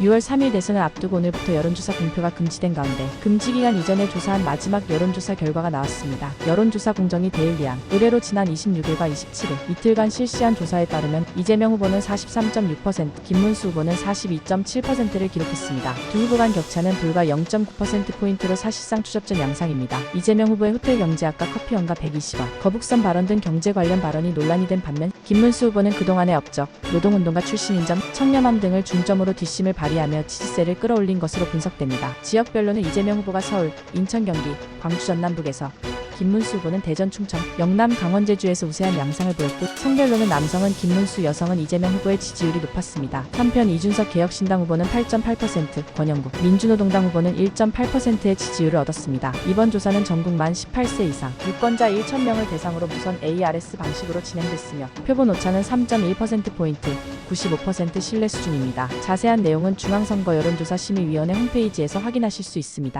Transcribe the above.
6월 3일 대선을 앞두고 오늘부터 여론조사 공표가 금지된 가운데 금지 기간 이전에 조사한 마지막 여론조사 결과가 나왔습니다. 여론조사 공정위 데일리앙 의뢰로 지난 26일과 27일 이틀간 실시한 조사에 따르면 이재명 후보는 43.6%, 김문수 후보는 42.7%를 기록했습니다. 두 후보 간 격차는 불과 0.9%포인트로 사실상 추접전 양상입니다. 이재명 후보의 호텔 경제학과 커피원가 120원, 거북선 발언 등 경제 관련 발언이 논란이 된 반면 김문수 후보는 그동안의 업적, 노동운동가 출신인 점, 청렴함 등을 중점으로 뒷심을 발휘하며 지지세를 끌어올린 것으로 분석됩니다. 지역별로는 이재명 후보가 서울, 인천, 경기, 광주 전 남북에서 김문수 후보는 대전, 충청, 영남, 강원, 제주에서 우세한 양상을 보였고 성별로는 남성은 김문수, 여성은 이재명 후보의 지지율이 높았습니다. 한편 이준석 개혁신당 후보는 8.8%, 권영국, 민주노동당 후보는 1.8%의 지지율을 얻었습니다. 이번 조사는 전국 만 18세 이상 유권자 1,000명을 대상으로 무선 ARS 방식으로 진행됐으며 표본 오차는 3.1%포인트, 95% 신뢰 수준입니다. 자세한 내용은 중앙선거 여론조사 심의위원회 홈페이지에서 확인하실 수 있습니다.